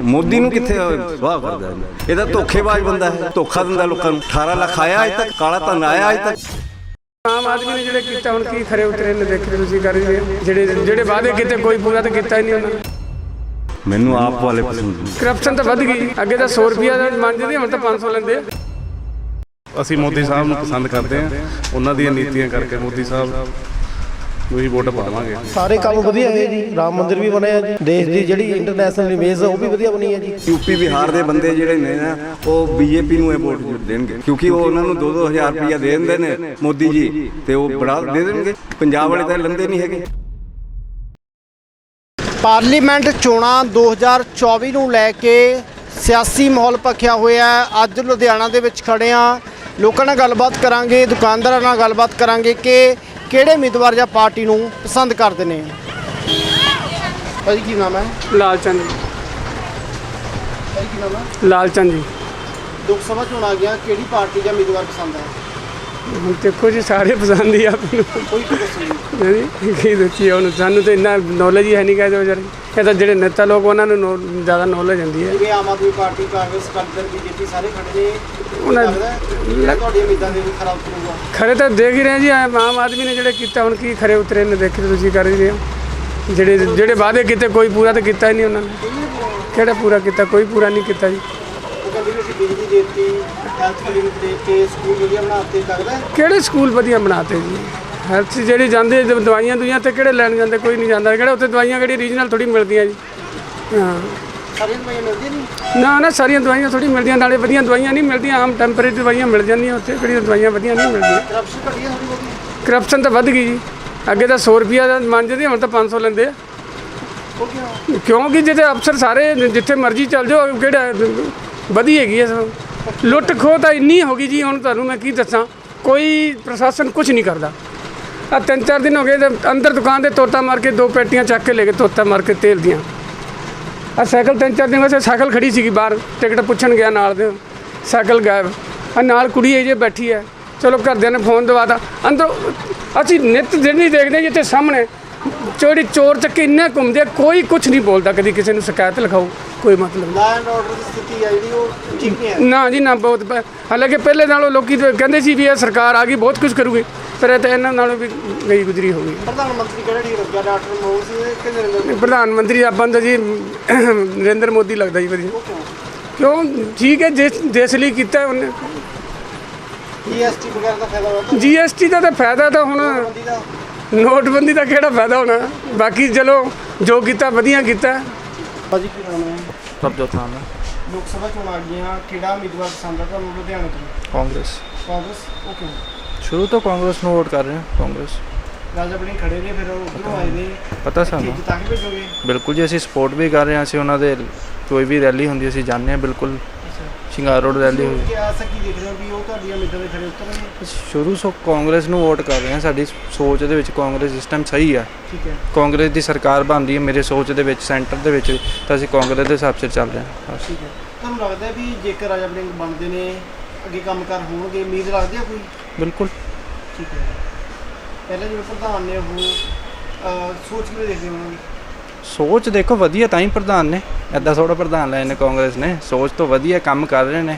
ਮੋਦੀ ਨੂੰ ਕਿੱਥੇ ਵਾਹ ਕਰਦਾ? ਇਹ ਤਾਂ ਧੋਖੇਬਾਜ਼ ਬੰਦਾ ਹੈ ਧੋਖਾ ਦਿੰਦਾ ਲੋਕਾਂ ਨੂੰ। 18 ਲੱਖ ਆਇਆ ਅਜੇ ਤੱਕ ਕਾਲਾ ਧਨ ਆਇਆ ਅਜੇ ਤੱਕ। ਆਮ ਆਦਮੀ ਨੇ ਜਿਹੜੇ ਕੀਤਾ ਹੁਣ ਕੀ ਖਰੇ ਉਤਰੇ ਨੇ ਦੇਖ ਰਹੇ ਤੁਸੀਂ ਕਰ ਰਹੇ। ਜਿਹੜੇ ਜਿਹੜੇ ਵਾਅਦੇ ਕੀਤੇ ਕੋਈ ਪੂਰਾ ਤਾਂ ਕੀਤਾ ਹੀ ਨਹੀਂ ਉਹਨਾਂ ਮੈਨੂੰ ਆਪ ਵਾਲੇ ਪਸੰਦ ਕਰਪਸ਼ਨ ਤਾਂ ਵੱਧ ਗਈ। ਅੱਗੇ ਤਾਂ 100 ਰੁਪਿਆ ਦਾ ਮੰਨਦੇ ਸੀ ਹੁਣ ਤਾਂ 500 ਲੈਂਦੇ ਆ। ਅਸੀਂ ਮੋਦੀ ਸਾਹਿਬ ਨੂੰ ਪਸੰਦ ਕਰਦੇ ਹਾਂ ਉਹਨਾਂ ਦੀਆਂ ਨੀਤੀਆਂ ਕਰਕੇ ਮੋਦੀ ਸਾਹਿਬ ਨੂੰ ਹੀ ਵੋਟ ਪਾਵਾਂਗੇ। ਸਾਰੇ ਕੰਮ ਵਧੀਆ ਹੋਏ ਜੀ ਰਾਮ ਮੰਦਿਰ ਵੀ ਬਣਿਆ ਜੀ ਦੇਸ਼ ਦੀ ਜਿਹੜੀ ਇੰਟਰਨੈਸ਼ਨਲ ਇਮੇਜ ਉਹ ਵੀ ਵਧੀਆ ਬਣੀ ਹੈ ਜੀ। ਯੂਪੀ ਬਿਹਾਰ ਦੇ ਬੰਦੇ ਜਿਹੜੇ ਨੇ ਨਾ ਉਹ ਬੀਜੇਪੀ ਨੂੰ ਇਹ ਵੋਟ ਦੇਣਗੇ। ਕਿਉਂਕਿ ਉਹ ਉਹਨਾਂ ਨੂੰ 2-2000 ਰੁਪਇਆ ਦੇ ਦਿੰਦੇ ਨੇ ਮੋਦੀ ਜੀ ਤੇ ਉਹ ਬੜਾ ਦੇ ਦੇਣਗੇ। ਪੰਜਾਬ ਵਾਲੇ ਤਾਂ ਲੰਦੇ ਨਹੀਂ ਹੈਗੇ। ਪਾਰਲੀਮੈਂਟ ਚੋਣਾਂ 2024 ਨੂੰ ਲੈ ਕੇ ਸਿਆਸੀ ਮਾਹੌਲ ਭਖਿਆ ਹੋਇਆ ਹੈ। ਅੱਜ ਲੁਧਿਆਣਾ ਦੇ ਵਿੱਚ ਖੜੇ ਆ ਲੋਕਾਂ ਨਾਲ ਗੱਲਬਾਤ ਕਰਾਂਗੇ ਦੁਕਾਨਦਾਰਾਂ ਨਾਲ ਗੱਲਬਾਤ ਕਰਾਂਗੇ ਕਿ ਕਿਹੜੇ ਉਮੀਦਵਾਰ ਜਾਂ ਪਾਰਟੀ ਨੂੰ ਪਸੰਦ ਕਰਦੇ ਨੇ? ਭਾਜੀ ਕੀ ਨਾਮ ਹੈ? ਲਾਲ ਚੰਦ ਜੀ। ਭਾਜੀ ਕੀ ਨਾਮ ਹੈ? ਲਾਲ ਚੰਦ ਜੀ। ਲੋਕ ਸਭਾ ਚੋਣ ਆ ਗਿਆ ਕਿਹੜੀ ਪਾਰਟੀ ਜਾਂ ਉਮੀਦਵਾਰ ਪਸੰਦ ਹੈ? ਹੁਣ ਦੇਖੋ ਜੀ ਸਾਰੇ ਪਸੰਦ ਹੀ ਆ ਆਪ ਨੂੰ ਕੋਈ ਨਹੀਂ ਕੀ ਦੱਸੀ ਹੁਣ? ਸਾਨੂੰ ਤਾਂ ਇੰਨਾ ਨੌਲੇਜ ਹੀ ਹੈ ਨਹੀਂ ਕਾਇਦੇ ਵਿਚਾਰੇ ਇਹ ਤਾਂ ਜਿਹੜੇ ਨੇਤਾ ਲੋਕ ਉਹਨਾਂ ਨੂੰ ਜ਼ਿਆਦਾ ਨੌਲੇਜ ਹੁੰਦੀ ਹੈ। ਜਿਵੇਂ ਆਮ ਆਦਮੀ ਪਾਰਟੀ ਕਾਂਗਰਸ ਕਾਂਗਰਸ ਬੀਜੇਪੀ ਸਾਰੇ ਖੜੇ ਨੇ। ਉਹਨਾਂ- ਤੁਹਾਡੀਆਂ ਉਮੀਦਾਂ ਦੇ ਵੀ ਖਰਾਬ ਕਰੂਗਾ? ਖਰੇ ਤਾਂ ਦੇਖ ਹੀ ਰਹੇ ਜੀ ਆਮ ਆਦਮੀ ਨੇ ਜਿਹੜੇ ਕੀਤਾ ਹੁਣ ਕੀ ਖਰੇ ਉਤਰੇ ਨੇ ਦੇਖ ਤੁਸੀਂ ਕਰ ਹੀ ਰਹੇ ਹੋ। ਜਿਹੜੇ ਜਿਹੜੇ ਵਾਅਦੇ ਕੀਤੇ ਕੋਈ ਪੂਰਾ ਤਾਂ ਕੀਤਾ ਹੀ ਨਹੀਂ ਉਹਨਾਂ ਨੇ। ਕਿਹੜਾ ਪੂਰਾ ਕੀਤਾ ਕੋਈ ਪੂਰਾ ਨਹੀਂ ਕੀਤਾ ਜੀ। ਉਹ ਕਹਿੰਦੇ ਅਸੀਂ ਬਿਜਲੀ ਦੇਤੀ। ਹੈਲਥ ਕਲੀਨਿਕ ਦੇ ਕੇ ਸਕੂਲ ਵਧੀਆ ਬਣਾਤੇ ਲੱਗਦਾ ਕਿਹੜੇ ਸਕੂਲ ਵਧੀਆ ਬਣਾਤੇ ਜੀ? ਹਰ ਚੀਜ਼ ਜਿਹੜੀ ਜਾਂਦੇ ਦਵਾਈਆਂ ਦੁਈਆਂ ਤੇ ਕਿਹੜੇ ਲੈਣ ਜਾਂਦੇ ਕੋਈ ਨਹੀਂ ਜਾਂਦਾ। ਕਿਹੜਾ ਉੱਥੇ ਦਵਾਈਆਂ ਕਿਹੜੀ ਰੀਜਨਲ ਥੋੜੀ ਮਿਲਦੀਆਂ ਜੀ? ਹਾਂ। ਸਾਰੀਆਂ ਦਵਾਈਆਂ ਮਿਲਦੀਆਂ ਨਹੀਂ? ਨਾ ਨਾ ਸਾਰੀਆਂ ਦਵਾਈਆਂ ਥੋੜੀ ਮਿਲਦੀਆਂ। ਨਾਲੇ ਵਧੀਆ ਦਵਾਈਆਂ ਨਹੀਂ ਮਿਲਦੀਆਂ ਆਮ ਟੈਂਪਰੇਰੀ ਦਵਾਈਆਂ ਮਿਲ ਜਾਂਦੀਆਂ ਉੱਥੇ। ਕਿਹੜੀਆਂ ਦਵਾਈਆਂ ਵਧੀਆ ਨਹੀਂ ਮਿਲਦੀਆਂ। ਕਰਪਸ਼ਨ ਘਟੀ ਤਾਂ ਵੱਧ ਗਈ ਜੀ। ਅੱਗੇ ਤਾਂ 100 ਰੁਪਿਆ ਦਾ ਮੰਨਦੇ ਹੁਣ ਤਾਂ 500 ਲੈਂਦੇ ਆ। ਕਿਉਂਕਿ ਜਿੱਥੇ ਅਫਸਰ ਸਾਰੇ ਜਿੱਥੇ ਮਰਜ਼ੀ ਚੱਲ ਜਾਓ ਕਿਹੜਾ ਵਧੀ ਹੈਗੀ ਐ ਸਭ। ਲੁੱਟ ਖੋਹ ਤਾਂ ਇੰਨੀ ਹੋ ਗਈ ਜੀ, ਹੁਣ ਤੁਹਾਨੂੰ ਮੈਂ ਕੀ ਦੱਸਾਂ। ਕੋਈ ਪ੍ਰਸ਼ਾਸਨ ਕੁਝ ਨਹੀਂ ਕਰਦਾ। ਆ ਤਿੰਨ ਚਾਰ ਦਿਨ ਹੋ ਗਏ ਅੰਦਰ ਦੁਕਾਨ ਦੇ ਤੋਤਾ ਮਾਰ ਕੇ ਦੋ ਪੈਟੀਆਂ ਚੱਕ ਕੇ ਲੈ ਗਏ, ਤੋਤਾ ਮਾਰ ਕੇ ਤੇਲ ਦੀਆਂ। ਆ ਸਾਈਕਲ ਤਿੰਨ ਚਾਰ ਦਿਨ ਵਾਸਤੇ ਸਾਈਕਲ ਖੜੀ ਸੀਗੀ ਬਾਹਰ, ਟਿਕਟ ਪੁੱਛਣ ਗਿਆ ਨਾਲ ਦੇ, ਸਾਈਕਲ ਗਾਇਬ। ਆ ਨਾਲ ਕੁੜੀ ਇਹ ਜੇ ਬੈਠੀ ਹੈ। ਚਲੋ ਘਰਦਿਆਂ ਨੇ ਫੋਨ ਦਵਾਤਾ ਅੰਦਰ ਅਸੀਂ ਨਿਤ ਦਿਨ ਹੀ ਦੇਖਦੇ ਹਾਂ ਜਿੱਥੇ ਸਾਹਮਣੇ। ਚੋਰੀ ਚੋਰ ਚੱਕੇ ਇੰਨੇ ਘੁੰਮਦੇ ਕੋਈ ਕੁਝ ਨਹੀਂ ਬੋਲਦਾ ਕਦੀ ਕਿਸੇ ਨੂੰ ਸ਼ਿਕਾਇਤ ਲਿਖਾਓ ਕੋਈ ਮਤਲਬ ਨਹੀਂ। ਲਾ ਐਂਡ ਆਰਡਰ ਦੀ ਸਥਿਤੀ ਹੈ ਜਿਹੜੀ ਉਹ ਠੀਕ ਨਹੀਂ ਹੈ। ਨਾ ਜੀ ਨਾ ਬਹੁਤ ਪ- ਹਾਲਾਂਕਿ ਪਹਿਲੇ ਨਾਲੋਂ ਲੋਕੀ ਤਾਂ ਕਹਿੰਦੇ ਸੀ ਵੀ ਇਹ ਸਰਕਾਰ ਆ ਗਈ ਬਹੁਤ ਕੁਝ ਕਰੂਗੀ ਪਰ ਇਹ ਤਾਂ ਇਹਨਾਂ ਨਾਲੋਂ ਵੀ ਗਈ ਗੁਜ਼ਰੀ ਹੋ ਗਈ ਪ੍ਰਧਾਨ ਮੰਤਰੀ ਕਿਹੜਾ ਠੀਕ ਲੱਗਿਆ ਡਾਕਟਰ ਮਨਮੋਹਨ ਸਿੰਘ ਕਿ ਨਰਿੰਦਰ ਮੋਦੀ ਪ੍ਰਧਾਨ ਮੰਤਰੀ ਆਪਾਂ ਤਾਂ ਜੀ ਨਰਿੰਦਰ ਮੋਦੀ ਲੱਗਦਾ ਜੀ ਵਧੀਆ। ਕਿਉਂ? ਠੀਕ ਹੈ ਜਿਸ ਦੇਸ਼ ਲਈ ਕੀਤਾ ਉਹਨੇ। ਜੀਐਸਟੀ ਵਗੈਰਾ ਦਾ ਫਾਇਦਾ ਹੋਇਆ ਜੀਐਸਟੀ ਦਾ ਤਾਂ ਫਾਇਦਾ ਤਾਂ ਹੁਣ ਬੰਦੀ ਦਾ? ਨੋਟਬੰਦੀ ਦਾ ਕਿਹੜਾ ਫਾਇਦਾ ਹੋਣਾ? ਬਾਕੀ ਚਲੋ ਜੋ ਕੀਤਾ ਵਧੀਆ ਕੀਤਾ। ਭਾਜੀ ਕੀ ਨਾਮ ਹੈ? ਪ੍ਰਭਜੋਤ ਨਾਮ ਹੈ ਲੋਕ ਸਭਾ ਚੋਣ ਆ ਗਈਆਂ। ਕਿਹੜਾ ਉਮੀਦਵਾਰ ਪਸੰਦ ਹੈ ਤੁਹਾਨੂੰ? ਲੁਧਿਆਣਾ ਤੋਂ। ਕਾਂਗਰਸ। ਕਾਂਗਰਸ? ਕਿਉਂ ਸ਼ੁਰੂ ਤੋਂ ਕਾਂਗਰਸ ਨੂੰ ਵੋਟ ਕਰ ਰਹੇ ਹਾਂ ਕਾਂਗਰਸ। ਰਾਜਾ ਬਣੀ ਖੜੇ ਨੇ ਫਿਰ ਉਹ ਉਧਰੋਂ ਆਏ ਨੇ। ਪਤਾ ਸਾਨੂੰ। ਜਿੱਤਾ ਕੇ ਭੇਜੋਗੇ? ਬਿਲਕੁਲ ਜੀ ਅਸੀਂ ਸਪੋਰਟ ਵੀ ਕਰ ਰਹੇ ਹਾਂ। ਅਸੀਂ ਉਹਨਾਂ ਦੇ ਕੋਈ ਵੀ ਰੈਲੀ ਹੁੰਦੀ ਅਸੀਂ ਜਾਂਦੇ ਹਾਂ ਬਿਲਕੁਲ। ਸ਼ਿੰਗਾਰ ਰੋਡ ਰੈਲੀ ਹੋਈ ਕਿ ਆਸਾ ਕੀ ਦੇਖ ਰਹੇ ਹੋ ਵੀ ਉਹ ਤੁਹਾਡੀਆਂ ਉਮੀਦਾਂ ਦੇ ਖੜੇ ਉਤਰਨਗੇ? ਸ਼ੁਰੂ ਤੋਂ ਕਾਂਗਰਸ ਨੂੰ ਵੋਟ ਕਰ ਰਹੇ ਹਾਂ। ਸਾਡੀ ਸੋਚ ਦੇ ਵਿੱਚ ਕਾਂਗਰਸ ਇਸ ਟਾਈਮ ਸਹੀ ਹੈ ਠੀਕ ਹੈ। ਕਾਂਗਰਸ ਦੀ ਸਰਕਾਰ ਬਣਦੀ ਹੈ ਮੇਰੇ ਸੋਚ ਦੇ ਵਿੱਚ ਸੈਂਟਰ ਦੇ ਵਿੱਚ ਤਾਂ ਅਸੀਂ ਕਾਂਗਰਸ ਦੇ ਹਿਸਾਬ ਸਿਰ ਚੱਲ ਰਹੇ ਹਾਂ। ਬਸ। ਠੀਕ ਹੈ। ਤੁਹਾਨੂੰ ਲੱਗਦਾ ਹੈ ਵੀ ਜੇਕਰ ਰਾਜਾ ਬੜਿੰਗ ਬਣਦੇ ਨੇ ਅੱਗੇ ਕੰਮਕਾਰ ਹੋਣਗੇ? ਉਮੀਦ ਰੱਖਦੇ ਆ ਕੋਈ? ਬਿਲਕੁਲ। ਠੀਕ ਹੈ। ਪਹਿਲਾਂ ਜਿਵੇਂ ਪ੍ਰਧਾਨ ਨੇ ਉਹ ਅਹ, ਸੋਚ ਕਿਵੇਂ ਦੇਖਦੇ ਹੋ ਉਹਨਾਂ ਦੀ ਸੋਚ ਦੇਖੋ ਵਧੀਆ ਤਾਂ ਹੀ ਪ੍ਰਧਾਨ ਨੇ। ਐਦਾਂ ਥੋੜਾ ਪ੍ਰਧਾਨ ਲਏ ਨੇ ਕਾਂਗਰਸ ਨੇ। ਸੋਚ ਤੋਂ ਵਧੀਆ ਕੰਮ ਕਰ ਰਹੇ ਨੇ।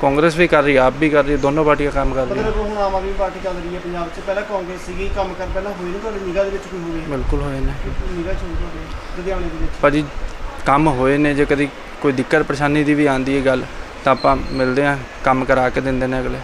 ਕਾਂਗਰਸ ਵੀ ਕਰ ਰਹੀ ਆਪ ਵੀ ਕਰ ਰਹੀ ਦੋਨੋਂ ਪਾਰਟੀਆਂ ਕੰਮ ਕਰ ਰਹੀਆਂ। ਮਤਲਬ ਹੁਣ ਆਮ ਆਦਮੀ ਪਾਰਟੀ ਚੱਲ ਰਹੀ ਹੈ ਪੰਜਾਬ 'ਚ। ਪਹਿਲਾਂ ਕਾਂਗਰਸ ਸੀਗੀ ਕੰਮ ਕਰ ਪਹਿਲਾਂ ਹੋਈ ਨਹੀਂ ਤੁਹਾਡੀ ਨਿਗਾਹ ਦੇ ਵਿੱਚ ਕੋਈ ਹੋਵੇ? ਬਿਲਕੁਲ ਹੋਏ ਨੇ। ਨਿਗਾਹ 'ਚ ਤੁਹਾਡੇ ਲੁਧਿਆਣੇ ਦੇ ਵਿੱਚ? ਭਾਜੀ ਕੰਮ ਹੋਏ ਨੇ। ਜੇ ਕਦੀ ਕੋਈ ਦਿੱਕਤ ਪਰੇਸ਼ਾਨੀ ਦੀ ਵੀ ਆਂਦੀ ਹੈ ਗੱਲ ਤਾਂ ਆਪਾਂ ਮਿਲਦੇ ਆ ਕੰਮ ਕਰਾ ਕੇ ਦਿੰਦੇ ਨੇ ਅਗਲੇ।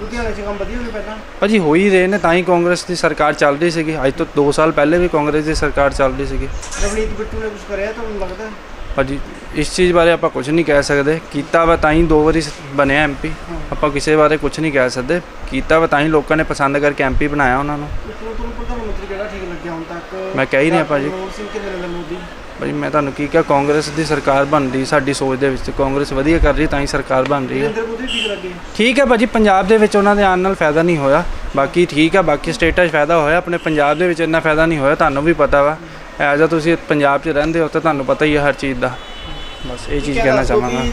ਲੁਧਿਆਣੇ 'ਚ ਕੰਮ ਵਧੀਆ ਹੋਵੇ ਪਹਿਲਾਂ? ਭਾਜੀ ਹੋ ਹੀ ਰਹੇ ਨੇ ਤਾਂ ਹੀ ਕਾਂਗਰਸ ਦੀ ਸਰਕਾਰ ਚੱਲ ਰਹੀ ਸੀਗੀ। ਅੱਜ ਤੋਂ 2 ਸਾਲ ਪਹਿਲੇ ਵੀ ਕਾਂਗਰਸ ਦੀ ਸਰਕਾਰ ਚੱਲ ਰਹੀ ਸੀਗੀ। ਰਵਨੀਤ ਬਿੱਟੂ ਨੇ ਕੁਝ ਕਰਿਆ ਤੁਹਾਨੂੰ ਲੱਗਦਾ? ਭਾਜੀ ਇਸ ਚੀਜ਼ ਬਾਰੇ ਆਪਾਂ ਕੁਝ ਨਹੀਂ ਕਹਿ ਸਕਦੇ। ਕੀਤਾ ਵਾ ਤਾਂ ਹੀ ਦੋ ਵਾਰੀ ਬਣਿਆ ਐਮਪੀ ਆਪਾਂ ਕਿਸੇ ਬਾਰੇ ਕੁਝ ਨਹੀਂ ਕਹਿ ਸਕਦੇ। ਕੀਤਾ ਵਾ ਤਾਂ ਹੀ ਲੋਕਾਂ ਨੇ ਪਸੰਦ ਕਰਕੇ ਐਮਪੀ ਬਣਾਇਆ ਉਹਨਾਂ ਨੂੰ। ਤੁਹਾਨੂੰ ਤੁਹਾਨੂੰ ਪ੍ਰਧਾਨ ਮੰਤਰੀ ਕਿਹੜਾ ਠੀਕ ਲੱਗਿਆ ਹੁਣ ਤੱਕ? ਮੈਂ ਕਹਿ ਹੀ ਰਿਹਾ ਭਾਜੀ। ਮਨਮੋਹਨ ਸਿੰਘ ਕਿ ਨਰਿੰਦਰ ਮੋਦੀ। ਭਾਜੀ ਮੈਂ ਤੁਹਾਨੂੰ ਕੀ ਕਿਹਾ ਕਾਂਗਰਸ ਦੀ ਸਰਕਾਰ ਬਣ ਰਹੀ ਸਾਡੀ ਸੋਚ ਦੇ ਵਿੱਚ ਕਾਂਗਰਸ ਵਧੀਆ ਕਰ ਰਹੀ ਤਾਂ ਹੀ ਸਰਕਾਰ ਬਣ ਰਹੀ ਹੈ। ਨਰਿੰਦਰ ਮੋਦੀ ਠੀਕ ਲੱਗੇ? ਠੀਕ ਹੈ ਭਾਜੀ ਪੰਜਾਬ ਦੇ ਵਿੱਚ ਉਹਨਾਂ ਦੇ ਆਉਣ ਨਾਲ ਫਾਇਦਾ ਨਹੀਂ ਹੋਇਆ। ਬਾਕੀ ਠੀਕ ਹੈ ਬਾਕੀ ਸਟੇਟਾਂ 'ਚ ਫਾਇਦਾ ਹੋਇਆ ਆਪਣੇ ਪੰਜਾਬ ਦੇ ਵਿੱਚ ਇੰਨਾ ਫਾਇਦਾ ਨਹੀਂ ਹੋਇਆ ਤੁਹਾਨੂੰ ਵੀ ਪਤਾ ਵਾ। ਐਜ਼ ਆ ਤੁਸੀਂ ਪੰਜਾਬ 'ਚ ਰਹਿੰਦੇ ਹੋ ਤਾਂ ਤੁਹਾਨੂੰ ਪਤਾ ਹੀ ਹੈ ਹਰ ਚੀਜ਼ ਦਾ। ਬਸ ਇਹ ਚੀਜ਼ ਕਹਿਣਾ ਚਾਹਾਂਗਾ।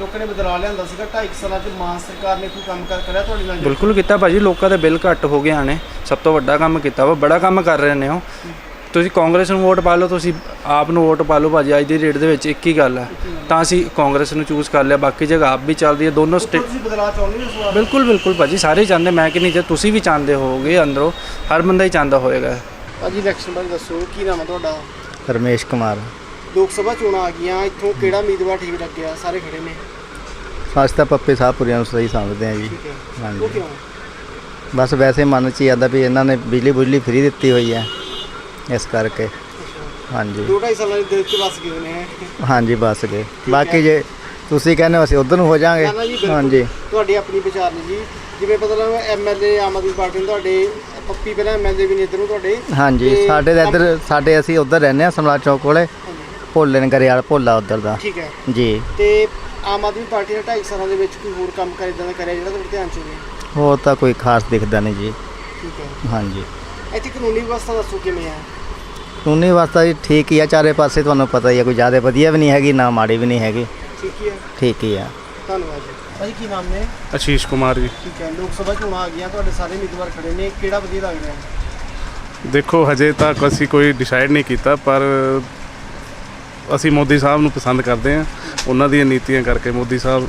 ਲੋਕਾਂ ਨੇ ਬਦਲਾ ਲਿਆਂਦਾ ਸੀਗਾ 2.5 ਸਾਲਾਂ 'ਚ ਮਾਨ ਸਰਕਾਰ ਨੇ ਕੋਈ ਕੰਮ ਕਰ ਕਰਿਆ ਤੁਹਾਡੇ ਨਾਲ? ਬਿਲਕੁਲ ਕੀਤਾ ਭਾਜੀ ਲੋਕਾਂ ਦੇ ਬਿੱਲ ਘੱਟ ਹੋ ਗਏ ਨੇ ਸਭ ਤੋਂ ਵੱਡਾ ਕੰਮ ਕੀਤਾ ਵਾ ਬੜਾ ਕੰਮ ਕਰ ਰਹੇ ਨੇ ਉਹ। ਤੁਸੀਂ ਕਾਂਗਰਸ ਨੂੰ ਵੋਟ ਪਾ ਲਓ ਤੁਸੀਂ ਆਪ ਨੂੰ ਵੋਟ ਪਾ ਲਓ ਭਾਜੀ ਅੱਜ ਦੀ ਰੇਟ ਦੇ ਵਿੱਚ ਇੱਕ ਹੀ ਗੱਲ ਹੈ। ਤਾਂ ਅਸੀਂ ਕਾਂਗਰਸ ਨੂੰ ਚੂਜ਼ ਕਰ ਲਿਆ ਬਾਕੀ ਜਗ੍ਹਾ ਆਪ ਵੀ ਚੱਲ ਰਹੀ ਹੈ ਦੋਨੋਂ ਸਟੇ ਤੁਸੀਂ ਬਦਲਾਅ ਚਾਹੁੰਦੇ ਹੋ ਇਸ ਵਾਰ? ਬਿਲਕੁਲ ਬਿਲਕੁਲ ਭਾਜੀ ਸਾਰੇ ਚਾਹੁੰਦੇ ਮੈਂ ਕਿ ਨਹੀਂ ਜੇ ਤੁਸੀਂ ਵੀ ਚਾਹੁੰਦੇ ਹੋਵੋਗੇ ਅੰਦਰੋਂ ਹਰ ਬੰਦਾ ਹੀ ਚਾਹੁੰਦਾ ਹੋਏਗਾ। ਭਾਜੀ ਇਲੈਕਸ਼ਨ ਬਾਰੇ ਦੱਸੋ ਕੀ ਨਾਮ ਹੈ ਤੁਹਾਡਾ? ਰਮੇਸ਼ ਕੁਮਾਰ। ਲੋਕ ਸਭਾ ਚੋਣਾਂ ਆ ਗਈਆਂ ਇੱਥੋਂ ਕਿਹੜਾ ਉਮੀਦਵਾਰ ਠੀਕ ਲੱਗਿਆ? ਸਾਰੇ ਖੜੇ ਨੇ। ਅਸੀਂ ਤਾਂ ਪੱਪੇ ਸਾਹਿਬਪੁਰੀਆਂ ਨੂੰ ਸਹੀ ਸਮਝਦੇ ਹਾਂ ਜੀ। ਠੀਕ ਹੈ। ਉਹ ਹਾਂਜੀ ਕਿਉਂ? ਬਸ ਵੈਸੇ ਮਨ 'ਚ ਹੀ ਆਉਂਦਾ ਵੀ ਇਹਨਾਂ ਨੇ ਬਿਜਲੀ ਬੁਜਲੀ ਫ੍ਰੀ ਦਿੱਤੀ ਹੋਈ ਹੈ। ਇਸ ਕਰਕੇ। ਹਾਂਜੀ। ਦੋ ਢਾਈ ਸਾਲਾਂ ਦੇ ਦਿਲ ਚ ਵਸ ਗਏ ਨੇ ਹਾਂਜੀ ਬਸ ਗਏ। ਬਾਕੀ ਜੇ ਤੁਸੀਂ ਕਹਿੰਦੇ ਹੋ ਅਸੀਂ ਉਧਰ ਨੂੰ ਹੋ ਜਾਾਂਗੇ ਨਾ, ਨਾ ਜੀ, ਬਿਲਕੁਲ। ਹਾਂਜੀ। ਤੁਹਾਡੀ ਆਪਣੀ ਵਿਚਾਰ ਨੇ ਜੀ। ਜਿਵੇਂ ਪਤਾ ਲੱਗਾ ਐਮਐਲਏ ਆਮ ਆਦਮੀ ਪਾਰਟੀ ਨੂੰ ਤੁਹਾਡੇ ਪੱਪੀ ਪਹਿਲਾਂ ਐਮਐਲਏ ਵੀ ਨੇ ਇੱਧਰੋਂ ਤੁਹਾਡੇ। ਹਾਂਜੀ ਤੇ ਸਾਡੇ ਤਾਂ ਇੱਧਰ ਸਾਡੇ ਅਸੀਂ ਉਧਰ ਰਹਿੰਦੇ ਹਾਂ ਸਮਲਾ ਚੌਕ ਕੋਲੇ। ਭੋਲੇ ਨੇ ਗਰੇਵਾਲ ਭੋਲਾ ਉਧਰ ਦਾ। ਠੀਕ ਹੈ। ਜੀ। ਤੇ ਆਮ ਆਦਮੀ ਪਾਰਟੀ ਨੇ ਢਾਈ ਸਾਲਾਂ ਦੇ ਵਿੱਚ ਕੋਈ ਹੋਰ ਕੰਮ ਕਰ ਇਦਾਂ ਦਾ ਕਰਿਆ ਜਿਹੜਾ ਤੁਹਾਡੇ ਧਿਆਨ ਚ ਹੋਵੇ ਹੋਰ ਤਾਂ ਕੋਈ ਖਾਸ ਦਿਖਦਾ ਨਹੀਂ ਜੀ। ਠੀਕ ਹੈ। ਹਾਂਜੀ। ਇੱਥੇ ਕਾਨੂੰਨੀ ਵਿਵਸਥਾ ਦੱਸੋ ਕਿਵੇਂ ਆ? ਕਾਨੂੰਨੀ ਵਾਸਤਾ ਜੀ ਠੀਕ ਹੀ ਆ ਚਾਰੇ ਪਾਸੇ ਤੁਹਾਨੂੰ ਪਤਾ ਹੀ ਆ ਕੋਈ ਜ਼ਿਆਦਾ ਵਧੀਆ ਵੀ ਨਹੀਂ ਹੈਗੀ ਨਾ ਮਾੜੀ ਵੀ ਨਹੀਂ ਹੈਗੀ। ਠੀਕ ਹੀ ਹੈ ਠੀਕ ਹੀ ਆ। ਧੰਨਵਾਦ ਜੀ। ਭਾਜੀ ਕੀ ਨਾਮ ਨੇ ਆਸ਼ੀਸ਼ ਕੁਮਾਰ ਜੀ। ਠੀਕ ਹੈ ਲੋਕ ਸਭਾ ਚੋਣਾਂ ਆ ਗਈਆਂ ਤੁਹਾਡੇ ਸਾਰੇ ਉਮੀਦਵਾਰ ਖੜੇ ਨੇ ਕਿਹੜਾ ਵਧੀਆ ਲੱਗ ਰਿਹਾ? ਹੈ ਦੇਖੋ ਹਜੇ ਤੱਕ ਅਸੀਂ ਕੋਈ ਡਿਸਾਈਡ ਨਹੀਂ ਕੀਤਾ ਪਰ ਅਸੀਂ ਮੋਦੀ ਸਾਹਿਬ ਨੂੰ ਪਸੰਦ ਕਰਦੇ ਹਾਂ। ਉਹਨਾਂ ਦੀਆਂ ਨੀਤੀਆਂ ਕਰਕੇ ਮੋਦੀ ਸਾਹਿਬ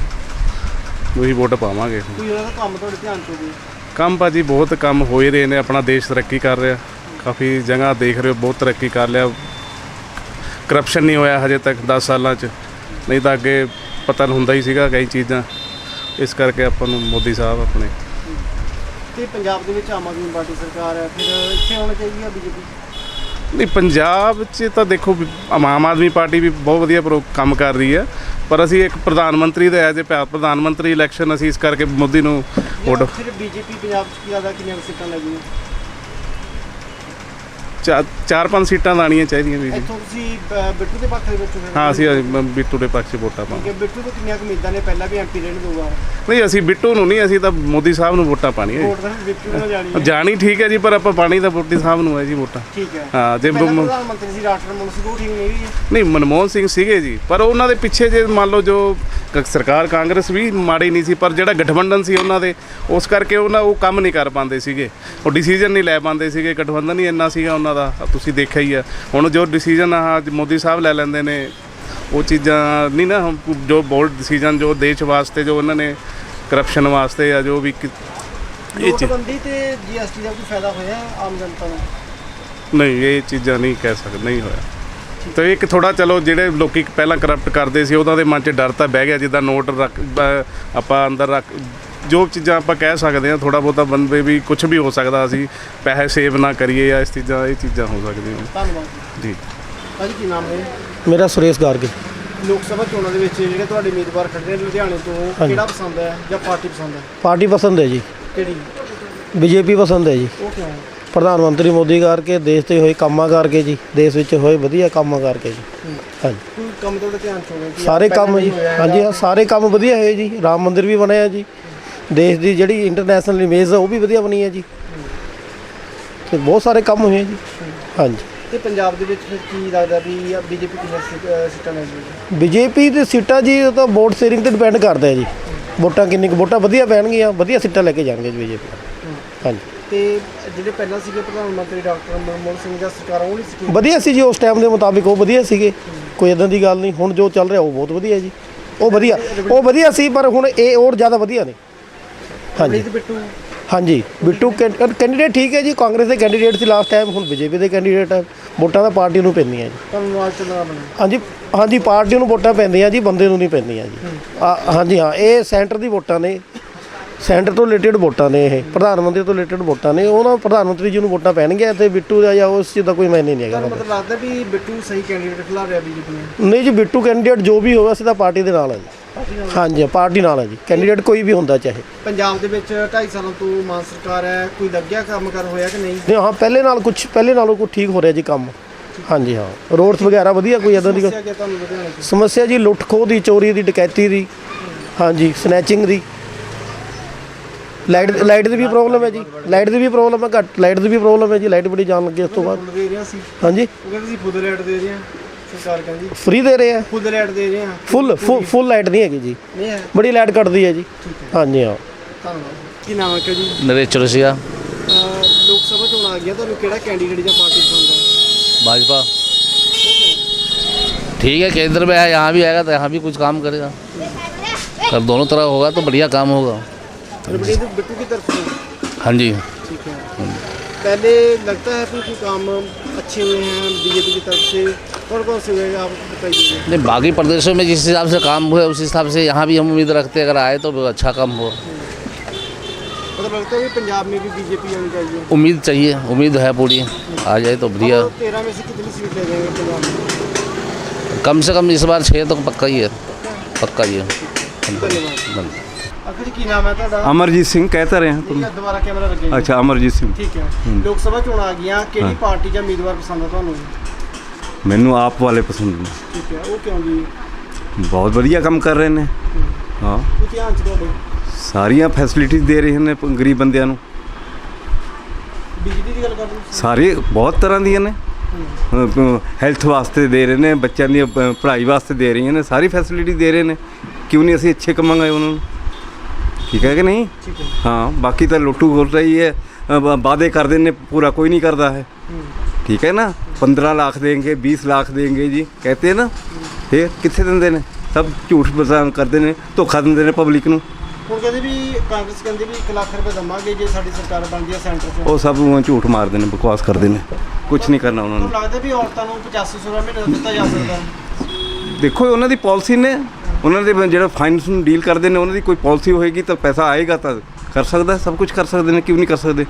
ਨੂੰ ਹੀ ਵੋਟ ਪਾਵਾਂਗੇ। ਕੋਈ ਉਹਦਾ ਕੰਮ ਤੁਹਾਡੇ ਧਿਆਨ ਚ ਹੋਵੇ? ਕੰਮ ਭਾਜੀ ਬਹੁਤ ਕੰਮ ਹੋ ਹੀ ਰਹੇ ਨੇ ਆਪਣਾ ਦੇਸ਼ ਤਰੱਕੀ ਕਰ ਰਿਹਾ। ਕਾਫੀ ਜਗ੍ਹਾ ਦੇਖ ਰਹੇ ਹੋ ਬਹੁਤ ਤਰੱਕੀ ਕਰ ਲਿਆ। ਕਰਪਸ਼ਨ ਨਹੀਂ ਹੋਇਆ ਹਜੇ ਤੱਕ 10 ਸਾਲਾਂ 'ਚ। ਨਹੀਂ ਤਾਂ ਅੱਗੇ ਪਤਾ ਹੁੰਦਾ ਹੀ ਸੀਗਾ ਕਈ ਚੀਜ਼ਾਂ। ਇਸ ਕਰਕੇ ਆਪਾਂ ਨੂੰ ਮੋਦੀ ਸਾਹਿਬ ਆਪਣੇ। ਤੇ ਪੰਜਾਬ ਦੇ ਵਿੱਚ ਆਮ ਆਦਮੀ ਪਾਰਟੀ ਸਰਕਾਰ ਹੈ ਫਿਰ ਇੱਥੇ ਹੋਣਾ ਚਾਹੀਦੀ ਹੈ ਬੀਜੇਪੀ? ਨਹੀਂ ਪੰਜਾਬ 'ਚ ਤਾਂ ਦੇਖੋ ਆਮ ਆਦਮੀ ਪਾਰਟੀ ਵੀ ਬਹੁਤ ਵਧੀਆ ਕੰਮ ਕਰ ਰਹੀ ਹੈ। ਪਰ ਅਸੀਂ ਇੱਕ ਪ੍ਰਧਾਨ ਮੰਤਰੀ ਦੇ ਐਜ਼ ਅ ਪ੍ਰਧਾਨ ਮੰਤਰੀ ਇਲੈਕਸ਼ਨ ਅਸੀਂ ਇਸ ਕਰਕੇ ਮੋਦੀ ਨੂੰ ਵੋਟ ਫਿਰ ਬੀਜੇਪੀ ਪੰਜਾਬ 'ਚ ਕੀ ਜ਼ਿਆਦਾ ਕਿੰਨੀਆਂ ਸੀਟਾਂ ਲੱਗੀਆਂ? ਚਾਰ ਪੰਜ ਸੀਟਾਂ ਆਉਣੀਆਂ ਚਾਹੀਦੀਆਂ ਵੀ ਜੀ ਇੱਥੋਂ ਤੁਸੀਂ ਅ, ਬਿੱਟੂ ਦੇ ਪੱਖ ਦੇ ਵਿੱਚ ਹੋ ਫਿਰ? ਹਾਂ ਅਸੀਂ ਬਿੱਟੂ ਦੇ ਪੱਖ 'ਚ ਵੋਟਾਂ ਪਾਵਾਂਗੇ। ਕਿ ਬਿੱਟੂ ਤੋਂ ਕਿੰਨੀਆਂ ਉਮੀਦਾਂ ਨੇ? ਪਹਿਲਾਂ ਵੀ ਐਮਪੀ ਰਹਿਣ ਦੋ ਵਾਰ। ਨਹੀਂ ਅਸੀਂ ਬਿੱਟੂ ਨੂੰ ਨਹੀਂ ਅਸੀਂ ਤਾਂ ਮੋਦੀ ਸਾਹਿਬ ਨੂੰ ਵੋਟਾਂ ਪਾਣੀਆਂ ਵੋਟ ਤਾਂ ਬਿੱਟੂ ਨੂੰ ਜਾਣੀ ਹੈ। ਜਾਣੀ ਠੀਕ ਹੈ ਜੀ ਪਰ ਆਪਾਂ ਪਾਣੀ ਤਾਂ ਮੋਦੀ ਸਾਹਿਬ ਨੂੰ ਹੈ ਜੀ ਵੋਟਾਂ। ਠੀਕ ਹੈ। ਹਾਂ ਜੇ ਪਹਿਲਾਂ ਮ- ਪ੍ਰਧਾਨ ਮੰਤਰੀ ਸੀ ਡਾਕਟਰ ਮਨਮੋਹਨ ਸਿੰਘ ਉਹ ਠੀਕ ਨਹੀਂ ਰਹੀ ਨਹੀਂ ਮਨਮੋਹਨ ਸਿੰਘ ਸੀਗੇ ਜੀ ਪਰ ਉਹਨਾਂ ਦੇ ਪਿੱਛੇ ਜੇ ਮੰਨ ਲਓ ਜੋ ਕ- ਸਰਕਾਰ ਕਾਂਗਰਸ ਵੀ ਮਾੜੀ ਨਹੀਂ ਸੀ ਪਰ ਜਿਹੜਾ ਗਠਬੰਧਨ ਸੀ ਉਹਨਾਂ ਦੇ ਉਸ ਕਰਕੇ ਉਹਨਾਂ ਉਹ ਕੰਮ ਨਹੀਂ ਕਰ ਪਾਉਂਦੇ ਸੀਗੇ। ਉਹ ਡਿਸੀਜਨ ਨਹੀਂ ਲੈ ਪਾਉਂਦੇ ਸੀਗੇ ਗਠਬੰਧਨ ਹੀ ਇੰਨਾ ਸੀਗਾ ਉਹਨਾਂ ਦਾ ਆਹ ਤੁਸੀਂ ਦੇਖਿਆ ਹੀ ਆ ਹੁਣ ਜੋ ਡਿਸੀਜਨ ਆ ਅੱਜ ਮੋਦੀ ਸਾਹਿਬ ਲੈ ਲੈਂਦੇ ਨੇ ਉਹ ਚੀਜ਼ਾਂ ਨਹੀਂ ਨਾ ਜੋ ਬੋਲਡ ਡਿਸੀਜਨ ਜੋ ਦੇਸ਼ ਵਾਸਤੇ ਜੋ ਉਹਨਾਂ ਨੇ ਕਰਪਸ਼ਨ ਵਾਸਤੇ ਆ ਜੋ ਵੀ ਇਹ ਚੀਜ਼ ਨੋਟਬੰਦੀ ਤੇ ਜੀਐਸਟੀ ਦਾ ਕੋਈ ਫਾਇਦਾ ਹੋਇਆ ਆਮ ਜਨਤਾ ਨੂੰ? ਨਹੀਂ ਇਹ ਚੀਜ਼ਾਂ ਨਹੀਂ ਕਹਿ ਸਕਦੇ ਨਹੀਂ ਹੋਇਆ। ਤੇ ਇੱਕ ਥੋੜਾ ਚਲੋ ਜਿਹੜੇ ਲੋਕੀ ਪਹਿਲਾਂ ਕਰਪਟ ਕਰਦੇ ਸੀ ਉਹਨਾਂ ਦੇ ਮਨ 'ਚ ਡਰ ਤਾਂ ਬਹਿ ਗਿਆ ਜਿੱਦਾਂ ਨੋਟ ਰੱਖ ਆਪਾਂ ਅੰਦਰ ਰੱਖ ਜੋ ਚੀਜ਼ਾਂ ਆਪਾਂ ਕਹਿ ਸਕਦੇ ਹਾਂ ਥੋੜਾ ਬਹੁਤਾ ਬੰਦੇ ਵੀ ਕੁਝ ਵੀ ਹੋ ਸਕਦਾ ਅਸੀਂ ਪੈਸੇ ਸੇਵ ਨਾ ਕਰੀਏ ਜਾਂ ਇਸ ਚੀਜ਼ਾਂ ਇਹ ਚੀਜ਼ਾਂ ਹੋ ਸਕਦੀਆਂ ਧੰਨਵਾਦ। ਜੀ। ਭਾਜੀ ਕੀ ਨਾਮ ਹੈ? ਮੇਰਾ ਸੁਰੇਸ਼ ਗਾਰਗੇ। ਲੋਕ ਸਭਾ ਚੋਣਾਂ ਦੇ ਵਿੱਚ ਜਿਹੜੇ ਤੁਹਾਡੇ ਉਮੀਦਵਾਰ ਖੜੇ ਨੇ ਲੁਧਿਆਣੇ ਤੋਂ ਕਿਹੜਾ ਪਸੰਦ ਹੈ ਜਾਂ ਪਾਰਟੀ ਪਸੰਦ ਹੈ? ਪਾਰਟੀ ਪਸੰਦ ਹੈ ਜੀ। ਕਿਹੜੀ? ਬੀਜੇਪੀ ਪਸੰਦ ਹੈ ਜੀ। ਉਹ ਕਿਉਂ? ਪ੍ਰਧਾਨ ਮੰਤਰੀ ਮੋਦੀ ਕਰਕੇ ਦੇਸ਼ ਤੇ ਹੋਏ ਕੰਮਾਂ ਕਰਕੇ ਜੀ। ਦੇਸ਼ ਵਿੱਚ ਹੋਏ ਵਧੀਆ ਕੰਮਾਂ ਕਰਕੇ ਜੀ। ਹਾਂਜੀ। ਕੋਈ ਕੰਮ ਤੁਹਾਡੇ ਧਿਆਨ ਚ ਹੋਵੇ ਕਿ ਸਾਰੇ ਕੰਮ ਜੀ। ਹਾਂਜੀ ਹਾਂ ਸਾਰੇ ਕੰਮ ਵਧੀਆ ਹੋਏ ਜੀ। ਰਾਮ ਮੰਦਿਰ ਵੀ ਬਣਿਆ ਜੀ। ਦੇਸ਼ ਦੀ ਜਿਹੜੀ ਇੰਟਰਨੈਸ਼ਨਲ ਇਮੇਜ ਹੈ ਉਹ ਵੀ ਵਧੀਆ ਬਣੀ ਹੈ ਜੀ। ਤੇ ਬਹੁਤ ਸਾਰੇ ਕੰਮ ਹੋਏ ਜੀ। ਹਾਂਜੀ। ਤੇ ਪੰਜਾਬ ਦੇ ਵਿੱਚ ਫਿਰ ਕੀ ਲੱਗਦਾ ਵੀ ਬੀਜੇਪੀ ਕਿੰਨੀਆਂ ਸੀਟਾਂ ਲੈ ਜੂਗੀ ਬੀਜੇਪੀ ਦੇ ਸੀਟਾਂ ਜੀ ਉਹ ਤਾਂ ਵੋਟ ਸ਼ੇਅਰਿੰਗ ਤੇ ਡਿਪੈਂਡ ਕਰਦਾ ਹੈ ਜੀ। ਵੋਟਾਂ ਕਿੰਨੀ ਕੁ ਵੋਟਾਂ ਵਧੀਆ ਪੈਣਗੀਆਂ ਵਧੀਆ ਸੀਟਾਂ ਲੈ ਕੇ ਜਾਣਗੇ ਜੀ ਬੀਜੇਪੀ। ਹਾਂਜੀ। ਤੇ ਜਿਹੜੇ ਪਹਿਲਾਂ ਸੀਗੇ ਪ੍ਰਧਾਨ ਮੰਤਰੀ ਡਾਕਟਰ ਮਨਮੋਹਨ ਸਿੰਘ ਦਾ ਸਰਕਾਰ ਉਹ ਨਹੀਂ ਸੀ? ਵਧੀਆ ਸੀ ਜੀ ਉਸ ਟਾਈਮ ਦੇ ਮੁਤਾਬਿਕ ਉਹ ਵਧੀਆ ਸੀਗੇ। ਕੋਈ ਇਦਾਂ ਦੀ ਗੱਲ ਨਹੀਂ ਹੁਣ ਜੋ ਚੱਲ ਰਿਹਾ ਉਹ ਬਹੁਤ ਵਧੀਆ ਜੀ। ਉਹ ਵਧੀਆ ਉਹ ਵਧੀਆ ਸੀ ਪਰ ਹੁਣ ਇਹ ਹੋਰ ਜ਼ਿਆਦਾ ਵਧੀਆ ਨੇ। ਹਾਂਜੀ। ਬਿੱਟੂ। ਹਾਂਜੀ ਬਿੱਟੂ ਕੈਂਡੀਡੇਟ ਠੀਕ ਹੈ ਜੀ ਕਾਂਗਰਸ ਦੇ ਕੈਂਡੀਡੇਟ ਸੀ ਲਾਸਟ ਟਾਈਮ ਹੁਣ ਬੀਜੇਪੀ ਦੇ ਕੈਂਡੀਡੇਟ ਹੈ ਵੋਟਾਂ ਤਾਂ ਪਾਰਟੀ ਨੂੰ ਪੈਂਦੀਆਂ ਜੀ। ਤੁਹਾਨੂੰ ਹਾਂਜੀ ਹਾਂਜੀ ਪਾਰਟੀ ਨੂੰ ਵੋਟਾਂ ਪੈਂਦੀਆਂ ਜੀ ਬੰਦੇ ਨੂੰ ਨਹੀਂ ਪੈਂਦੀਆਂ ਜੀ। ਆ- ਹਾਂਜੀ ਹਾਂ ਇਹ ਸੈਂਟਰ ਦੀ ਵੋਟਾਂ ਨੇ। ਸੈਂਟਰ ਤੋਂ ਰਿਲੇਟਡ ਵੋਟਾਂ ਨੇ ਇਹ ਪ੍ਰਧਾਨ ਮੰਤਰੀ ਤੋਂ ਰਿਲੇਟਡ ਵੋਟਾਂ ਨੇ ਉਹਨਾਂ ਪ੍ਰਧਾਨ ਮੰਤਰੀ ਜੀ ਨੂੰ ਵੋਟਾਂ ਪੈਣਗੀਆਂ ਤੇ ਬਿੱਟੂ ਦਾ ਜਾਂ ਉਸ ਚੀਜ਼ ਦਾ ਕੋਈ ਮਾਇਨੇ ਨਹੀਂ ਹੈਗਾ ਮਤਲਬ ਲੱਗਦਾ ਵੀ ਬਿੱਟੂ ਸਹੀ ਕੈਂਡੀਡੇਟ ਖਿਲਾ ਰਿਹਾ ਬੀਜੇਪੀ ਨੂੰ? ਨਹੀਂ ਜੀ ਬਿੱਟੂ ਕੈਂਡੀਡੇਟ ਜੋ ਵੀ ਹੋਵੇ ਅਸੀਂ ਤਾਂ ਪਾਰਟੀ ਦੇ ਨਾਲ ਹੈ ਜੀ। ਹਾਂਜੀ ਪਾਰਟੀ ਨਾਲ ਹੈ ਜੀ। ਕੈਂਡੀਡੇਟ ਕੋਈ ਵੀ ਹੁੰਦਾ ਚਾਹੇ। ਪੰਜਾਬ ਦੇ ਵਿੱਚ 2.5 ਸਾਲਾਂ ਤੋਂ ਮਾਨ ਸਰਕਾਰ ਹੈ ਕੋਈ ਲੱਗਿਆ ਕੰਮ ਕਰ ਹੋਇਆ ਕਿ ਨਹੀਂ? ਨਹੀਂ ਹਾਂ ਪਹਿਲੇ ਨਾਲ ਕੁਝ ਪਹਿਲੇ ਨਾਲੋਂ ਕੁਝ ਠੀਕ ਹੋ ਰਿਹਾ ਜੀ ਕੰਮ। ਹਾਂਜੀ ਹਾਂ। ਰੋਡਸ ਵਗੈਰਾ ਵਧੀਆ ਕੋਈ ਇਦਾਂ ਦੀ ਸਮੱਸਿਆ ਜੀ ਲੁੱਟ ਖੋਹ ਦੀ ਚੋਰੀ ਦੀ ਡਕੈਤੀ ਦੀ। ਹਾਂਜੀ ਸਨੈਚਿੰਗ ਦੀ। ਲਾਈਟ ਲਾਈਟ ਦੀ ਵੀ ਪ੍ਰੋਬਲਮ ਹੈ ਜੀ ਲਾਈਟ ਦੀ ਵੀ ਪ੍ਰੋਬਲਮ ਹੈ ਘੱਟ ਲਾਈਟ ਦੀ ਵੀ ਪ੍ਰੋਬਲਮ ਹੈ ਜੀ ਲਾਈਟ ਬੜੀ ਜਾਣ ਲੱਗੀ ਉਸ ਤੋਂ ਬਾਅਦ ਫੁੱਲ ਦੇ ਰਹੇ ਸੀ ਹਾਂਜੀ ਉਹ ਕਹਿੰਦੇ ਸੀ ਫੁੱਲ ਰੇਟ ਦੇ ਰਹੇ ਆ ਸਰਕਾਰ ਕਹਿੰਦੀ ਫ੍ਰੀ ਦੇ ਰਹੇ ਆ ਫੁੱਲ ਰੇਟ ਦੇ ਰਹੇ ਆ ਫੁੱਲ ਫੁੱਲ ਲਾਈਟ ਨਹੀਂ ਹੈਗੀ ਜੀ ਨਹੀਂ ਹੈ ਬੜੀ ਲਾਈਟ ਕੱਟਦੀ ਹੈ ਜੀ ਹਾਂਜੀ ਹਾਂ ਧੰਨਵਾਦ ਕੀ ਨਾਮ ਹੈ ਕਿ ਜੀ ਨਰੇਚਰ ਸੀਗਾ ਅਹ ਲੋਕ ਸਭਾ ਚੋਣਾਂ ਆ ਗਿਆ ਤੁਹਾਨੂੰ ਕਿਹੜਾ ਕੈਂਡੀਡੇਟ ਜਾਂ ਪਾਰਟੀ ਪਸੰਦ ਹੈ भाजपा ठीक है केंद्र में है यहाँ भी आएगा तो यहाँ भी कुछ काम करेगा अगर दोनों तरह होगा तो बढ़िया काम होगा बिट्टू की तरफ़ से? हाँ जी। ठीक है। हाँ पहले लगता है कि काम अच्छे हुए हैं बीजेपी की तरफ़ से? कौन कौन से हुए आप बताइए। नहीं बाकी प्रदेशों में जिस हिसाब से काम हुए उस हिसाब से यहाँ भी हम उम्मीद रखते हैं अगर आए तो अच्छा काम हो मतलब लगता है पंजाब में भी बीजेपी आनी चाहिए। उम्मीद चाहिए उम्मीद है पूरी। आ जाए तो बढ़िया। तेरह में से कितनी सीट ले जाएँगे पंजाब में? कम से कम इस बार छः तो पक्का ही है। पक्का? ही है। धन्यवाद। ਅਖਰ ਕੀ ਨਾਮ ਹੈ ਤੁਹਾਡਾ? ਅਮਰਜੀਤ ਸਿੰਘ ਕਹਿ ਤਾਂ ਰਹੇ ਹਾਂ ਠੀਕ ਤੁਹਾਨੂੰ। ਹੈ ਦੁਬਾਰਾ ਕੈਮਰਾ ਲੱਗੇਗਾ ਅੱਛਾ ਅਮਰਜੀਤ ਸਿੰਘ। ਠੀਕ ਹੈ। ਲੋਕ ਸਭਾ ਚੋਣਾਂ ਆ ਗਈਆਂ ਕਿਹੜੀ ਪਾਰਟੀ ਜਾਂ ਉਮੀਦਵਾਰ ਪਸੰਦ ਆ ਤੁਹਾਨੂੰ? ਮੈਨੂੰ ਆਪ ਵਾਲੇ ਪਸੰਦ ਨੇ। ਠੀਕ ਹੈ ਉਹ ਕਿਉਂ ਜੀ? ਬਹੁਤ ਵਧੀਆ ਕੰਮ ਕਰ ਰਹੇ ਨੇ। ਹਾਂ। ਧਿਆਨ ਚ ਤੁਹਾਡੇ? ਸਾਰੀਆਂ ਫੈਸਿਲਿਟੀਆਂ ਦੇ ਰਹੇ ਨੇ ਗਰੀਬ ਬੰਦਿਆਂ ਨੂੰ। ਬਿਜਲੀ ਦੀ ਗੱਲ ਕਰ ਰਹੇ ਸਾਰੇ ਬਹੁਤ ਤਰ੍ਹਾਂ ਦੀਆਂ ਨੇ। ਹੈਲਥ ਵਾਸਤੇ ਦੇ ਰਹੇ ਨੇ ਬੱਚਿਆਂ ਦੀ ਪੜ੍ਹਾਈ ਵਾਸਤੇ ਦੇ ਰਹੀਆਂ ਨੇ ਸਾਰੀ ਫੈਸਿਲਿਟੀ ਦੇ ਰਹੇ ਨੇ। ਕਿਉਂ ਨਹੀਂ ਅਸੀਂ ਅੱਛੇ ਕਮਾਂਗੇ ਉਹਨਾਂ ਨੂੰ? ਠੀਕ ਹੈ ਕਿ ਨਹੀਂ? ਹਾਂ। ਬਾਕੀ ਤਾਂ ਲੁੱਟੂ ਖੁਰਦਾ ਹੀ। ਹੈ ਵਾਅਦੇ ਕਰਦੇ ਨੇ ਪੂਰਾ ਕੋਈ ਨਹੀਂ ਕਰਦਾ ਹੈ। ਠੀਕ ਹੈ ਨਾ? 15 ਲੱਖ ਦੇਣਗੇ 20 ਲੱਖ ਦੇਣਗੇ ਜੀ ਕਹਤੇ ਨਾ। ਫਿਰ ਕਿੱਥੇ ਦਿੰਦੇ ਨੇ? ਸਭ ਝੂਠ ਬਜ਼ਾਨ ਕਰਦੇ ਨੇ ਧੋਖਾ ਦਿੰਦੇ ਨੇ ਪਬਲਿਕ ਨੂੰ। ਹੁਣ ਕਹਿੰਦੇ ਵੀ ਕਾਂਗਰਸ ਕਹਿੰਦੀ ਵੀ 1 ਲੱਖ ਰੁਪਏ ਦਵਾਂਗੇ ਜੇ ਸਾਡੀ ਸਰਕਾਰ ਬਣਦੀ ਹੈ ਸੈਂਟਰ ਤੋਂ ਉਹ ਸਭ ਨੂੰ ਝੂਠ ਮਾਰਦੇ ਨੇ ਬਕਵਾਸ ਕਰਦੇ ਨੇ। ਕੁਝ ਨਹੀਂ ਕਰਨਾ ਉਹਨਾਂ ਨੂੰ। ਲੱਗਦਾ ਵੀ ਔਰਤਾਂ ਨੂੰ 8500 ਰੁਪਏ ਮਹੀਨੇ ਦਿੱਤਾ ਜਾ ਸਕਦਾ? ਦੇਖੋ ਉਹਨਾਂ ਦੀ ਪਾਲਿਸੀ ਨੇ। ਉਹਨਾਂ ਦੇ ਜਿਹੜਾ ਫਾਈਨੈਂਸ ਨੂੰ ਡੀਲ ਕਰਦੇ ਨੇ ਉਹਨਾਂ ਦੀ ਕੋਈ ਪਾਲਿਸੀ ਹੋਏਗੀ ਤਾਂ ਪੈਸਾ ਆਏਗਾ ਤਾਂ ਕਰ ਸਕਦਾ ਸਭ ਕੁਝ ਕਰ ਸਕਦੇ ਨੇ ਕਿਉਂ ਨਹੀਂ ਕਰ ਸਕਦੇ?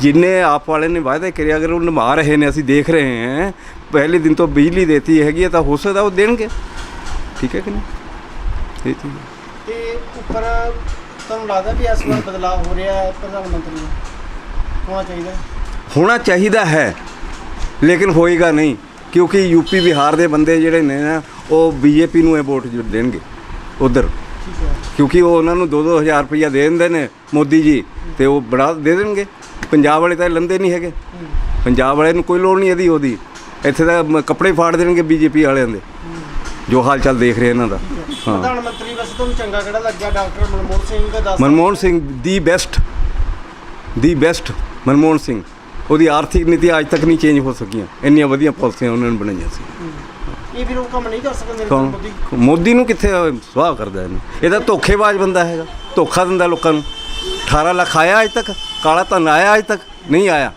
ਜਿੰਨੇ ਆਪ ਵਾਲੇ ਨੇ ਵਾਅਦਾ ਕਰਿਆ ਅਗਰ ਉਹ ਨਿਭਾ ਰਹੇ ਨੇ ਅਸੀਂ ਦੇਖ ਰਹੇ ਹਾਂ ਪਹਿਲੇ ਦਿਨ ਤੋਂ ਬਿਜਲੀ ਦੇਤੀ ਹੈਗੀ ਹੈ ਤਾਂ ਹੋ ਸਕਦਾ ਉਹ ਦੇਣਗੇ। ਠੀਕ ਹੈ ਕਿ ਨਹੀਂ? ਇਹ ਚੀਜ਼। ਤੇ ਉੱਪਰ ਤੁਹਾਨੂੰ ਲੱਗਦਾ ਵੀ ਇਸ ਵਾਰ ਬਦਲਾਅ ਹੋ ਰਿਹਾ ਹੈ ਪ੍ਰਧਾਨ ਮੰਤਰੀ ਹੋਣਾ ਚਾਹੀਦਾ? ਹੋਣਾ ਚਾਹੀਦਾ ਹੈ ਲੇਕਿਨ ਹੋਏਗਾ ਨਹੀਂ ਕਿਉਂਕਿ ਯੂਪੀ ਬਿਹਾਰ ਦੇ ਬੰਦੇ ਜਿਹੜੇ ਨੇ ਨਾ ਉਹ ਬੀਜੇਪੀ ਨੂੰ ਇਹ ਵੋਟ ਦੇਣਗੇ। ਉਧਰ। ਕਿਉਂਕਿ ਉਹ ਉਹਨਾਂ ਨੂੰ 2-2000 ਰੁਪਈਆ ਦੇ ਦਿੰਦੇ ਨੇ ਮੋਦੀ ਜੀ ਤੇ ਉਹ ਬੜਾ ਦੇ ਦੇਣਗੇ। ਪੰਜਾਬ ਵਾਲੇ ਤਾਂ ਲੰਦੇ ਨਹੀਂ ਹੈਗੇ। ਪੰਜਾਬ ਵਾਲੇ ਨੂੰ ਕੋਈ ਲੋੜ ਨਹੀਂ ਇਹਦੀ ਉਹਦੀ। ਇੱਥੇ ਤਾਂ ਕੱਪੜੇ ਫਾੜ ਦੇਣਗੇ ਬੀਜੇਪੀ ਵਾਲਿਆਂ ਦੇ। ਜੋ ਹਾਲ ਚਾਲ ਦੇਖ ਰਹੇ ਇਹਨਾਂ ਦਾ। ਪ੍ਰਧਾਨ ਮੰਤਰੀ ਵੈਸੇ ਤੁਹਾਨੂੰ ਚੰਗਾ ਕਿਹੜਾ ਲੱਗਿਆ? ਡਾਕਟਰ ਮਨਮੋਹਨ ਸਿੰਘ ਦਾ ਦੱਸ ਮਨਮੋਹਨ ਸਿੰਘ ਦੀ ਬੈਸਟ ਦੀ ਬੈਸਟ ਮਨਮੋਹਨ ਸਿੰਘ। ਉਹਦੀ ਆਰਥਿਕ ਨੀਤੀ ਅੱਜ ਤੱਕ ਨਹੀਂ ਚੇਂਜ ਹੋ ਸਕੀਆਂ। ਇੰਨੀਆਂ ਵਧੀਆ ਪਾਲਿਸੀਆਂ ਉਹਨਾਂ ਨੇ ਬਣਾਈਆਂ ਸੀ। ਇਹ ਫਿਰ ਉਹ ਕੰਮ ਨਹੀਂ ਕਰ ਸਕਦੇ ਮੇਰੇ ਕੌਣ? ਮੋਦੀ। ਮੋਦੀ ਨੂੰ ਕਿੱਥੇ ਸਵਾਹ ਕਰਦਾ ਇਹਨੂੰ? ਇਹ ਤਾਂ ਧੋਖੇਬਾਜ਼ ਬੰਦਾ ਹੈਗਾ। ਧੋਖਾ ਦਿੰਦਾ ਲੋਕਾਂ ਨੂੰ। 18 ਲੱਖ ਆਇਆ ਅੱਜ ਤੱਕ। ਕਾਲਾ ਧਨ ਆਇਆ ਅੱਜ ਤੱਕ। ਨਹੀਂ ਆਇਆ।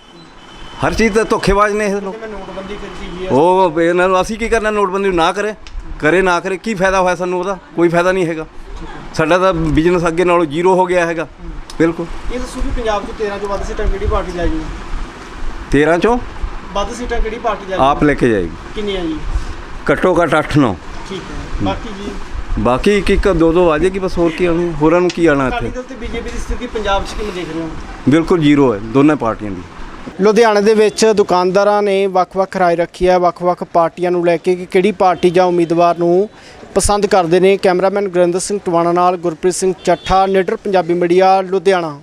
ਹਰ ਚੀਜ਼ ਤਾਂ ਧੋਖੇਬਾਜ਼ ਨੇ ਇਹ ਲੋਕ। ਨੋਟਬੰਦੀ ਕੀਤੀ ਹੈ। ਉਹ ਇਹਨਾਂ ਨੂੰ ਅਸੀਂ ਕੀ ਕਰਨਾ? ਨੋਟਬੰਦੀ ਨੂੰ ਕਰੇ। ਕਰੇ ਨਾ ਕਰੇ। ਕੀ ਫਾਇਦਾ ਹੋਇਆ ਸਾਨੂੰ ਉਹਦਾ? ਕੋਈ ਫਾਇਦਾ ਨਹੀਂ ਹੈਗਾ। ਸਾਡਾ ਤਾਂ ਬਿਜ਼ਨਸ ਅੱਗੇ ਨਾਲੋਂ ਜ਼ੀਰੋ ਹੋ ਗਿਆ ਹੈਗਾ। ਬਿਲਕੁਲ। ਇਹ ਦੱਸੋ ਵੀ ਪੰਜਾਬ 'ਚ 13 ਤੋਂ ਵੱਧ ਸੀਟਾਂ ਕਿਹੜੀ ਪਾਰਟੀ ਜਾਏਗੀ? 13 ਚੋਂ? ਵੱਧ ਸੀਟਾਂ ਕਿਹੜੀ ਪਾਰਟੀ ਜਾਏਗੀ? ਆਪ ਲੈ ਕੇ ਜਾਏਗੀ। ਕਿੰਨੀਆਂ ਜੀ? ਘੱਟੋ ਘੱਟ 8 9 ਠੀਕ ਹੈ। ਬਾਕੀ ਜੀ? ਬਾਕੀ ਇੱਕ ਇੱਕ ਦੋ ਦੋ ਆ ਜਾਏਗੀ ਬਸ ਹੋਰ ਕੀ ਆਉਣੀ? ਹੋਰਾਂ ਨੂੰ ਕੀ ਆਣਾ ਅਕਾਲੀ ਇੱਥੇ ਦਲ ਤੇ ਬੀਜੇਪੀ ਦੀ ਸਥਿਤੀ ਪੰਜਾਬ 'ਚ ਕਿਵੇਂ ਦੇਖ ਰਹੇ ਹੋ? ਬਿਲਕੁਲ ਜ਼ੀਰੋ ਹੈ ਦੋਨਾਂ ਪਾਰਟੀਆਂ ਦੀ। ਲੁਧਿਆਣੇ ਦੇ ਵਿੱਚ ਦੁਕਾਨਦਾਰਾਂ ਨੇ ਵੱਖ-ਵੱਖ ਰਾਏ ਰੱਖੀ ਹੈ ਵੱਖ-ਵੱਖ ਪਾਰਟੀਆਂ ਨੂੰ ਲੈ ਕੇ ਕਿ ਕਿਹੜੀ ਪਾਰਟੀ ਜਾਂ ਉਮੀਦਵਾਰ ਨੂੰ ਪਸੰਦ ਕਰਦੇ ਨੇ। ਕੈਮਰਾਮੈਨ ਗੁਰਿੰਦਰ ਸਿੰਘ ਟਵਾਣਾ ਨਾਲ ਗੁਰਪ੍ਰੀਤ ਸਿੰਘ ਚੱਠਾ ਨਿਡਰ ਪੰਜਾਬੀ ਮੀਡੀਆ ਲੁਧਿਆਣਾ।